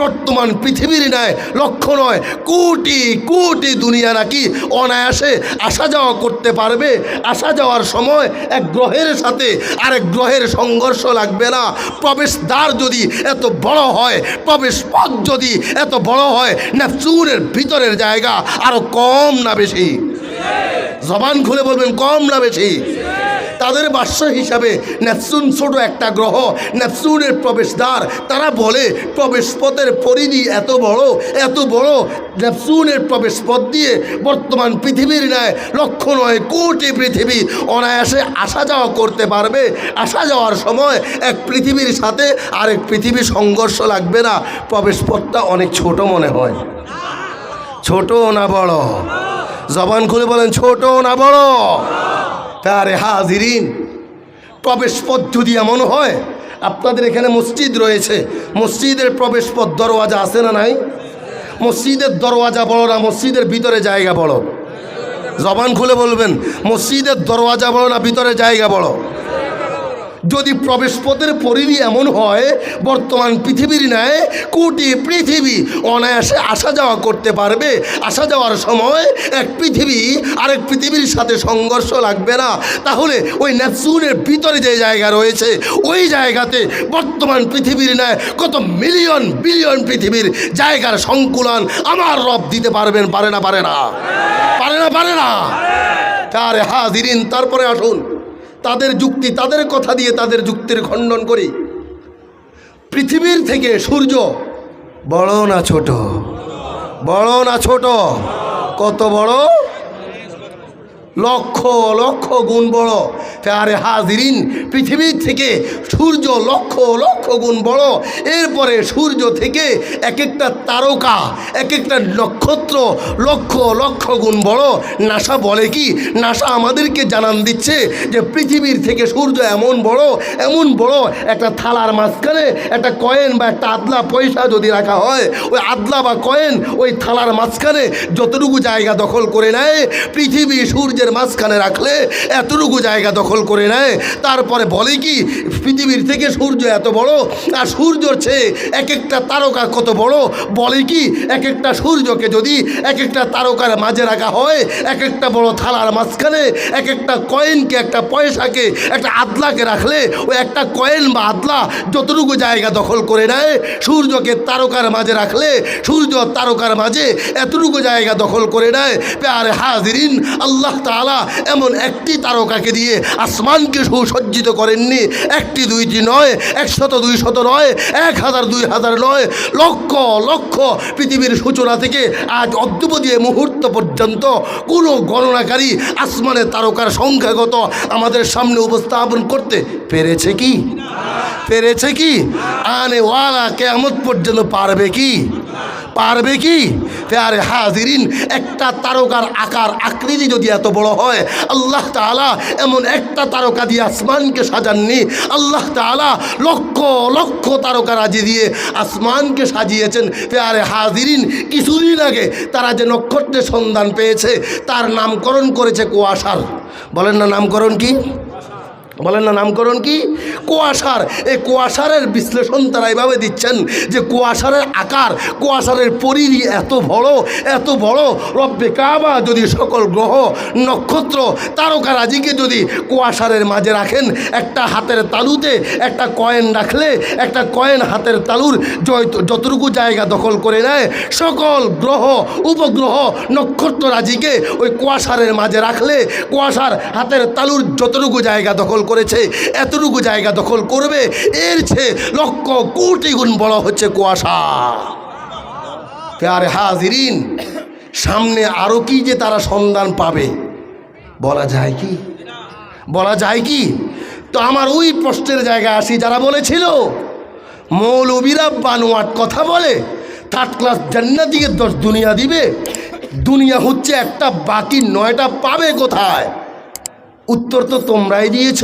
বর্তমান পৃথিবীর ন্যায় লক্ষ্য নয়, কোটি কোটি দুনিয়া নাকি অনায়াসে আসা যাওয়া করতে পারবে। আসা যাওয়ার সময় এক গ্রহের সাথে আরেক গ্রহের সংঘর্ষ লাগবে না। প্রবেশদ্বার যদি এত বড় হয় প্রবেশ পথ যদি এত বড় হয় না নেপচুনের ভিতরের জায়গা আরও কম না বেশি? জবান খুলে বলবেন, কম না বেশি? তাদের বাস্য হিসাবে নেপচুন ছোট একটা গ্রহ, নেপচুনের প্রবেশদ্বার। তারা বলে, প্রবেশপথের পরিধি এত বড় এত বড়, নেপচুনের প্রবেশপথ দিয়ে বর্তমান পৃথিবীর ন্যায় লক্ষ নয় কোটি পৃথিবী অনায়াসে আসা যাওয়া করতে পারবে। আসা যাওয়ার সময় এক পৃথিবীর সাথে আরেক পৃথিবী সংঘর্ষ লাগবে না। প্রবেশপথটা অনেক ছোট মনে হয়। ছোট না বড়? জবান খুলে বলেন, ছোট না বড়? তারে হাজিরিন। প্রবেশ পথ যদি এমন হয়, আপনাদের এখানে মসজিদ রয়েছে। মসজিদের প্রবেশ পথ দরওয়াজা আছে না নাই? মসজিদের দরওয়াজা বড় না, মসজিদের ভিতরে জায়গা বড়? জবান খুলে বলবেন, মসজিদের দরওয়াজা বড় না, ভিতরে জায়গা বড়? যদি প্রবেশপথের পরিধি এমন হয়, বর্তমান পৃথিবীর ন্যায় কোটি পৃথিবী অনায়াসে আসা যাওয়া করতে পারবে। আসা যাওয়ার সময় এক পৃথিবী আরেক পৃথিবীর সাথে সংঘর্ষ লাগবে না। তাহলে ওই নেপচুনের ভিতরে যে জায়গা রয়েছে, ওই জায়গাতে বর্তমান পৃথিবীর ন্যায় কত মিলিয়ন, বিলিয়ন পৃথিবীর জায়গার সংকুলন আমার রব দিতে পারবেন, পারে না পারে না। পারে না পারে না। তার হাজিরিন, তারপরে আসুন। তাদের যুক্তি, তাদের কথা দিয়ে তাদের যুক্তির খণ্ডন করি। পৃথিবীর থেকে সূর্য, বড় না ছোট? বড় না ছোট? কত বড়? লক্ষ লক্ষ গুণ বড়। আরে হাজিরিন, পৃথিবীর থেকে সূর্য লক্ষ লক্ষ গুণ বড়। এরপরে সূর্য থেকে এক একটা তারকা এক একটা নক্ষত্র লক্ষ লক্ষ গুণ বড়। নাসা বলে কি? নাসা আমাদেরকে জানান দিচ্ছে যে পৃথিবীর থেকে সূর্য এমন বড় এমন বড়, একটা থালার মাঝখানে একটা কয়েন বা একটা আদলা পয়সা যদি রাখা হয়, ওই আদলা বা কয়েন ওই থালার মাঝখানে যতটুকু জায়গা দখল করে নেয়, পৃথিবী সূর্যের মাঝখানে রাখলে এতটুকু জায়গা দখল করে নেয়। তারপরে বলে কি, পৃথিবীর থেকে সূর্য এত বড় আর সূর্যর চেয়ে এক একটা তারকা কত বড়? বলে কি এক একটা সূর্যকে যদি এক একটা তারকার মাঝে রাখা হয় এক একটা বড় থালার মাঝখানে এক একটা কয়েনকে, একটা পয়সাকে, একটা আদলাকে রাখলে, ওই একটা কয়েন বা আদলা যতটুকু জায়গা দখল করে নেয়, সূর্যকে তারকার মাঝে রাখলে, সূর্য তারকার মাঝে এতটুকু জায়গা দখল করে নেয়। প্যারে হাজিরিন, আল্লাহ তাআলা এমন একটি তারকাকে দিয়ে আসমানকে সুসজ্জিত করেননি। একটি, দুইটি নয়, একশত দুই শত নয় এক হাজার দুই হাজার নয়, লক্ষ লক্ষ পৃথিবীর সূচনা থেকে আজ অদ্যবধি মুহূর্ত পর্যন্ত কোনো গণনাকারী আসমানের তারকার সংখ্যাগত আমাদের সামনে উপস্থাপন করতে পেরেছে কি? পেরেছে কি? আনে ওয়ালা কেমত পর্যন্ত পারবে কি? পারবে কি? আরে হাজিরিন, একটা তারকার আকার আকৃতি যদি এত বড় হয়, আল্লাহ তাআলা এমন একটা তারকা দিয়ে আসমানকে সাজাননি। আল্লাহ তাআলা লক্ষ লক্ষ তারকা রাজি দিয়ে আসমানকে সাজিয়েছেন। আরে হাজিরিন, কিছুদিন আগে তারা যে নক্ষত্রের সন্ধান পেয়েছে, তার নামকরণ করেছে কুয়াশার। বলেন না নামকরণ কি? বলেন না, নামকরণ কি? কুয়াশার। এই কুয়াশারের বিশ্লেষণ তারা এভাবে দিচ্ছেন যে কুয়াশারের আকার, কুয়াশারের পরিধি এত বড় এত বড়। রব্বে কাবা যদি সকল গ্রহ, নক্ষত্র তারকারাজিকে যদি কুয়াশারের মাঝে রাখেন, একটা হাতের তালুতে একটা কয়েন রাখলে, একটা কয়েন হাতের তালুর যতটুকু জায়গা দখল করে নেয়, সকল গ্রহ, উপগ্রহ, নক্ষত্র রাজিকে ওই কুয়াশারের মাঝে রাখলে, কুয়াশার হাতের তালুর যতটুকু জায়গা দখল করেছে, এতটুকু জায়গা দখল করবে, এর চেয়ে লক্ষ কোটি গুণ বড় হচ্ছে কুয়াশা। আর হাজিরিন, সামনে আরও কি যে তারা সন্ধান পাবে? বলা যায় কি? বলা যায় কি? তো আমার ওই প্রশ্নের জায়গায় আসি, যারা বলেছিল, মৌলবীরা বানোয়াট কথা বলে থার্ড ক্লাস জান্নাতিকে দশ দুনিয়া দিবে, দুনিয়া হচ্ছে একটা, বাকি নয়টা পাবে কোথায়? উত্তর তো তোমরাই দিয়েছ।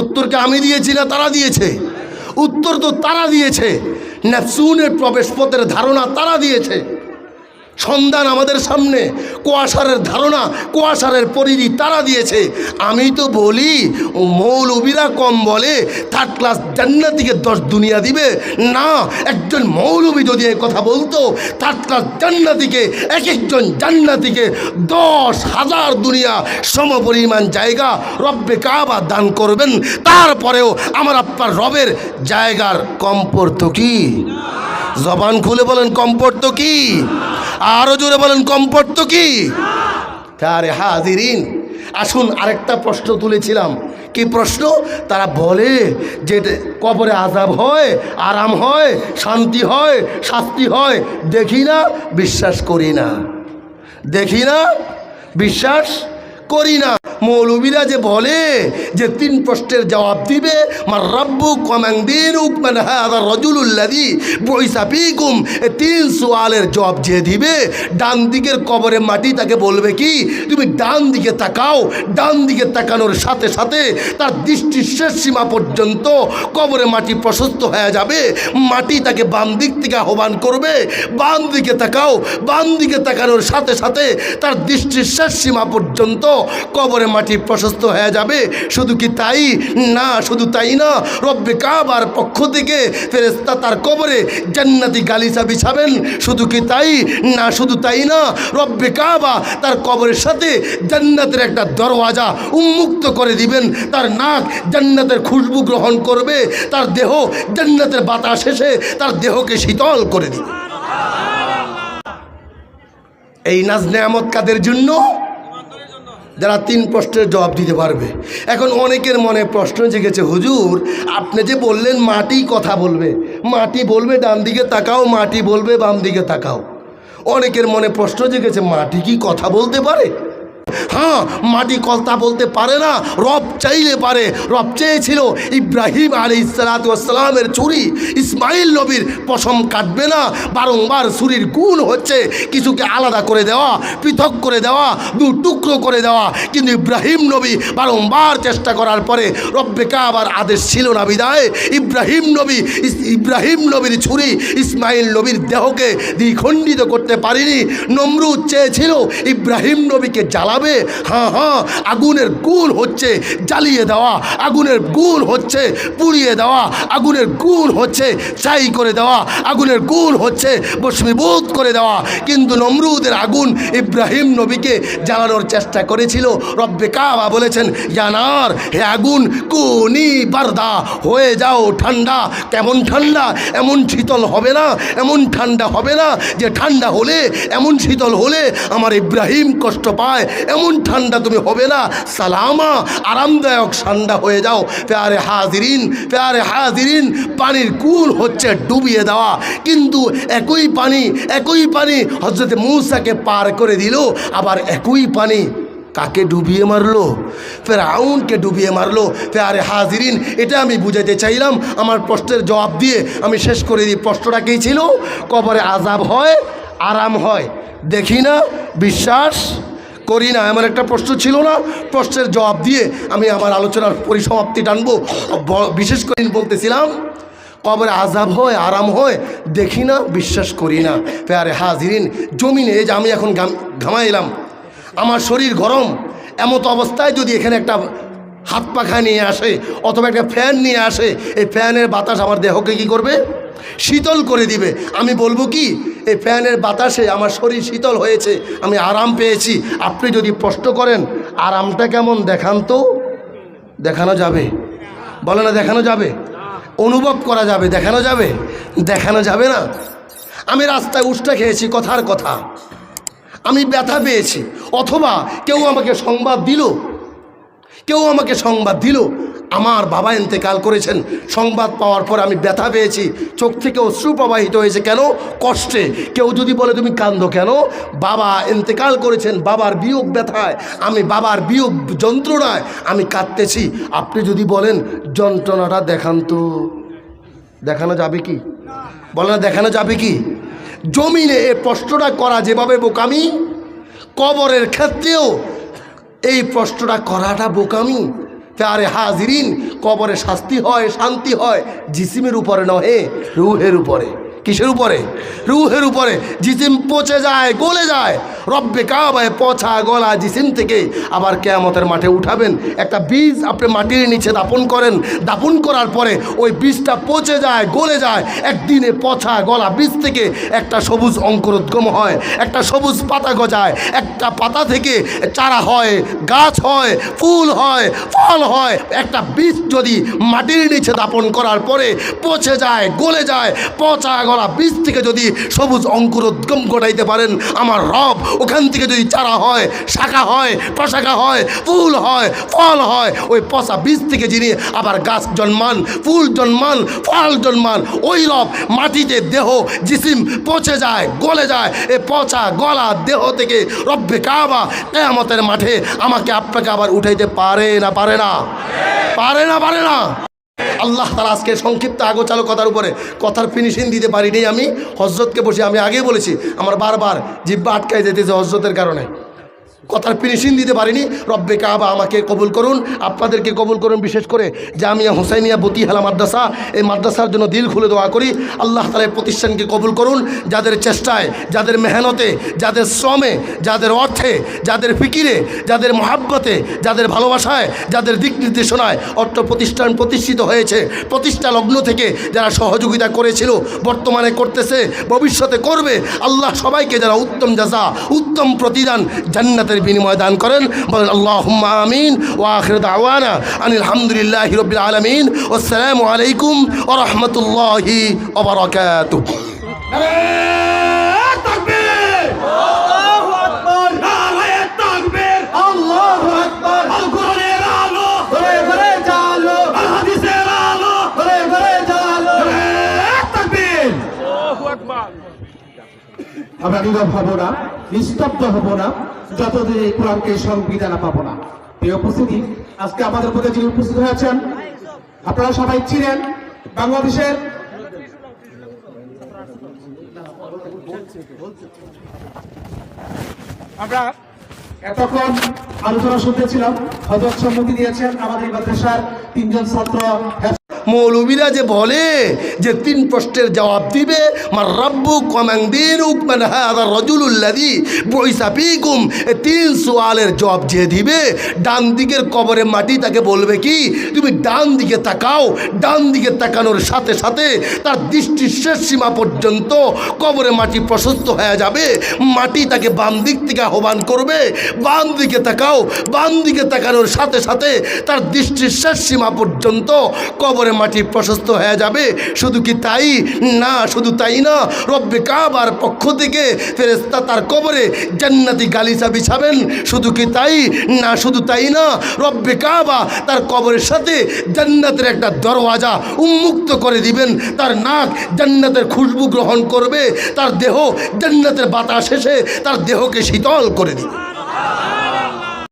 উত্তরকে আমি দিয়েছি না, তারা দিয়েছে। উত্তর তো তারা দিয়েছে। না প্রবেশ প্রবেশপথের ধারণা তারা দিয়েছে। সন্ধান আমাদের সামনে, কুয়াশারের ধারণা, কুয়াশারের পরিধি তারা দিয়েছে। আমি তো বলি, মৌলবীরা কম বলে থার্ড ক্লাস জান্নাতিকে দশ দুনিয়া দিবে। না, একজন মৌলবী যদি এই কথা বলতো থার্ড ক্লাস জান্নাতিকে, এক একজন জান্নাতিকে দশ হাজার দুনিয়া সমপরিমাণ জায়গা রব্বে কাবা দান করবেন। তারপরেও আমার আপনার রবের জায়গার কম পড়তো কি? জবান খুলে বলেন, কম পড়তো কি? আরও জোরে বলেন কম্পট তো কি? আরে হাজিরিন, আসুন আরেকটা প্রশ্ন তুলেছিলাম। কি প্রশ্ন? তারা বলে যে কবরে আজাব হয়, আরাম হয়, শান্তি হয়, শাস্তি হয়। দেখি না, বিশ্বাস করি না। দেখি না, বিশ্বাস করি না। মৌলবীরা যে বলে যে তিন প্রশ্নের জবাব দিবে, মার রব্বু কমান দিন বৈসা পিকুম এ তিন সোয়ালের জবাব যে দিবে, ডান দিকের কবরে মাটি তাকে বলবে কি, তুমি ডান দিকে তাকাও। ডান দিকে তাকানোর সাথে সাথে তার দৃষ্টির শেষ সীমা পর্যন্ত কবরে মাটি প্রশস্ত হয়ে যাবে। মাটি তাকে বাম দিক থেকে আহ্বান করবে, বাম দিকে তাকাও। বাম দিকে তাকানোর সাথে সাথে তার দৃষ্টির শেষ সীমা পর্যন্ত কবরে মাটি প্রশস্ত হয়ে যাবে। শুধু কি তাই? না, শুধু তাই না। রব্বে কাবার পক্ষ থেকে ফেরেস্তা তার কবরে জান্নাতি গালিচা বিছাবেন। শুধু কি তাই? না, শুধু তাই না। রব্বে কাবা তার কবরের সাথে জান্নাতের একটা দরওয়াজা উন্মুক্ত করে দিবেন। তার নাক জান্নাতের খুশবু গ্রহণ করবে। তার দেহ জান্নাতের বাতাস এসে তার দেহকে শীতল করে দিবে। এই নাজ নেয়ামত কাদের জন্য? যারা তিন প্রশ্নের জবাব দিতে পারবে। এখন অনেকের মনে প্রশ্ন জেগেছে, হুজুর, আপনি যে বললেন মাটি কথা বলবে, মাটি বলবে, ডান দিকে তাকাও, মাটি বলবে, বাম দিকে তাকাও। অনেকের মনে প্রশ্ন জেগেছে, মাটি কি কথা বলতে পারে? হ্যাঁ মাটি কথা বলতে পারে না, রব চাইলে পারে। রব চেয়েছিল ইব্রাহিম আলী ইসালাতামের ছুরি, ইসমাইল নবীর পশম কাটবে না, বারংবার ছুরির গুণ হচ্ছে কিছুকে আলাদা করে দেওয়া, পৃথক করে দেওয়া, দু টুকরো করে দেওয়া। কিন্তু ইব্রাহিম নবী বারংবার চেষ্টা করার পরে রব্বে কাবার আদেশ ছিল না বিদায়। ইব্রাহিম নবী ইব্রাহিম নবীর ছুরি ইসমাইল নবীর দেহকে দ্বিখণ্ডিত করতে পারিনি। নমরুদ চেয়েছিল ইব্রাহিম নবীকে জ্বালাবে। হ্যাঁ হ্যাঁ আগুনের গুণ হচ্ছে জ্বালিয়ে দেওয়া, আগুনের গুণ হচ্ছে পুড়িয়ে দেওয়া, আগুনের গুণ হচ্ছে চাই করে দেওয়া, আগুনের গুণ হচ্ছে বস্মীভূত করে দেওয়া। কিন্তু নমরুদের আগুন ইব্রাহিম নবীকে জ্বালানোর চেষ্টা করেছিল। রব্বে কাবা বলেছেন জানার হে আগুন, কুনি বারদা, হয়ে যাও ঠান্ডা। কেমন ঠান্ডা? এমন শীতল হবে না, এমন ঠান্ডা হবে না যে ঠান্ডা হলে, এমন শীতল হলে আমার ইব্রাহিম কষ্ট পায় এমন ঠান্ডা তুমি হবে না। সালামা, আরামদায়ক ঠান্ডা হয়ে যাও। প্যারে হাজিরিন প্যারে হাজিরিন, পানির কুল হচ্ছে ডুবিয়ে দেওয়া। কিন্তু একই পানি একই পানি হজরত মূসাকে পার করে দিল, আবার একই পানি কাকে ডুবিয়ে মারলো? ফের আউনকে ডুবিয়ে মারলো। ফের হাজিরিন, এটা আমি বুঝাতে চাইলাম। আমার প্রশ্নের জবাব দিয়ে আমি শেষ করে দিই। প্রশ্নটা কী ছিল? কবরে আজাব হয়, আরাম হয়। দেখি না, বিশ্বাস? করি না, এমন একটা প্রশ্ন ছিল না। প্রশ্নের জবাব দিয়ে আমি আমার আলোচনার পরিসমাপ্তি টানবো। বিশেষ করে বলতেছিলাম, কবরে আজাব হয়, আরাম হয়, দেখি না, বিশ্বাস করি না। প্যারে হাজিরিন, জমিনে যে আমি এখন ঘাম- ঘামাইলাম, আমার শরীর গরম, এমত অবস্থায় যদি এখানে একটা হাত পাখা নিয়ে আসে, অথবা একটা ফ্যান নিয়ে আসে, এই ফ্যানের বাতাস আমার দেহকে কি করবে? শীতল করে দিবে। আমি বলব কি, এই ফ্যানের বাতাসে আমার শরীর শীতল হয়েছে, আমি আরাম পেয়েছি। আপনি যদি প্রশ্ন করেন, আরামটা কেমন দেখান তো? দেখানো যাবে। বলে না দেখানো যাবে? অনুভব করা যাবে, দেখানো যাবে? দেখানো যাবে না। আমি রাস্তায় উষ্টা খেয়েছি, কথার কথা। আমি ব্যথা পেয়েছি, অথবা কেউ আমাকে সংবাদ দিল। কেউ আমাকে সংবাদ দিল। আমার বাবা ইন্তেকাল করেছেন। সংবাদ পাওয়ার পর আমি ব্যথা পেয়েছি। চোখ থেকে অশ্রু প্রবাহিত হয়েছে কেন? কষ্টে। কেউ যদি বলে, তুমি কান্দো কেন? বাবা ইন্তেকাল করেছেন, বাবার বিয়োগ ব্যথায়। আমি বাবার বিয়োগ যন্ত্রণায় আমি কাঁদতেছি। আপনি যদি বলেন, যন্ত্রণাটা দেখান তো। দেখানো যাবে কি? বলে না, দেখানো যাবে কি? জমিনে এ প্রশ্নটা করা যেভাবে বোকামি, কবরের ক্ষেত্রেও এই প্রশ্নটা করাটা বোকামি। আরে হাজিরিন কবরে শাস্তি হয় শান্তি হয় জিসিমের উপরে নহে রুহের উপরে। কিসের উপরে? রুহের উপরে। জিসিম পচে যায়, গলে যায়। রব্বে কাবায় পচা গলা জিসিম থেকে আবার কেয়ামতের মাঠে উঠাবেন। একটা বীজ আপনি মাটির নিচে দাপন করেন। দাপন করার পরে ওই বীজটা পচে যায়, গলে যায়। একদিনে পচা গলা বীজ থেকে একটা সবুজ অঙ্কুরোদ্গম হয়, একটা সবুজ পাতা গজায়। একটা পাতা থেকে চারা হয়, গাছ হয়, ফুল হয়, ফল হয়। একটা বীজ যদি মাটির নিচে দাপন করার পরে পচে যায়, গলে যায়, পচা গলা বীজ থেকে যদি সবুজ অঙ্কুরোদ্গম ঘটাইতে পারেন, আমার রব, ওখান থেকে যদি চারা হয়, শাখা হয়, প্রশাখা হয়, ফুল হয়, ফল হয়, ওই পচা বীজ থেকে যিনি আবার গাছ জন্মান, ফুল জন্মান, ফল জন্মান, ওই রব মাটিতে দেহ, জিসিম পচে যায়, গলে যায়, এ পচা গলা দেহ থেকে রব্বে কাবা কেয়ামতের মাঠে আমাকে আপনাকে আবার উঠাইতে পারে না পারে না? পারে না পারে না? আল্লাহ তারা আজকে সংক্ষিপ্ত আগোচালো কথার উপরে কথার ফিনিশিং দিতে পারিনি আমি। হজরতকে বসে আমি আগেই বলেছি, আমার বারবার জিব্বা আটকায় যেতেছে হজরতের কারণে। কথার ফিনিশিং দিতে পারিনি। রব্বে কাবা আমাকে কবুল করুন। আপনাদেরকে কবুল করুন বিশেষ করে জামিয়া হুসাইনিয়া বতিহালা মাদ্রাসা। এই মাদ্রাসার জন্য দিল খুলে দোয়া করি। আল্লাহ তালা প্রতিষ্ঠানকে কবুল করুন। যাদের চেষ্টায়, যাদের মেহনতে, যাদের শ্রমে, যাদের অর্থে, যাদের ফিকিরে, যাদের মহাব্বতে, যাদের ভালোবাসায়, যাদের দিক নির্দেশনায় অর্থ প্রতিষ্ঠান প্রতিষ্ঠিত হয়েছে। প্রতিষ্ঠা লগ্ন থেকে যারা সহযোগিতা করেছিল, বর্তমানে করতেছে, ভবিষ্যতে করবে, আল্লাহ সবাইকে যারা উত্তম জাজা উত্তম প্রতিদান জান্নাতের বিনিময় দান করেন। বলেন আল্লাহ আমিন ও আখির দাওয়ানা আনিল হামদুলিল্লাহ আলমিন। আসসালামু আলাইকুম ও রহমতুল্লাহি তাকবীর। আমরা নীরব হব না নিস্তব্ধ হব না। যতদিন এই কোরআনকে সংবিধান পাবো না। এই উপস্থিতি, আজকে আমাদের মধ্যে যিনি উপস্থিত হয়েছেন, আপনারা সবাই ছিলেন বাংলাদেশের আমরা এতক্ষণ আলোচনা শুনতেছিলাম, হজরত সম্মতি দিয়েছেন আমাদের মাদ্রাসার তিনজন ছাত্র মৌলবীরা যে বলে যে তিন প্রশ্নের জবাব দিবে, মার রব্বু কমাং দিন উকমান হাদার রজুলুল্লাদি বৈসা পিকুম এ তিন সোয়ালের জবাব যে দিবে, ডান দিকের কবরে মাটি তাকে বলবে কি, তুমি ডান দিকে তাকাও। ডান দিকে তাকানোর সাথে সাথে তার দৃষ্টির শেষ সীমা পর্যন্ত কবরে মাটি প্রশস্ত হয়ে যাবে। মাটি তাকে বাম দিক থেকে আহ্বান করবে, বাম দিকে তাকাও। বাম দিকে তাকানোর সাথে সাথে তার দৃষ্টির শেষ সীমা পর্যন্ত কবরে মাটি প্রশস্ত হয়ে যাবে। শুধু কি তাই? না, শুধু তাই না। রব্বে কাবার পক্ষ থেকে ফেরেস্তা তার কবরে জান্নাতি গালিচা বিছাবেন। শুধু কি তাই? না, শুধু তাই না। রব্বে কাবা তার কবরের সাথে জান্নাতের একটা দরওয়াজা উন্মুক্ত করে দিবেন। তার নাক জান্নাতের খুশবু গ্রহণ করবে। তার দেহ জান্নাতের বাতাস এসে তার দেহকে শীতল করে দিবে।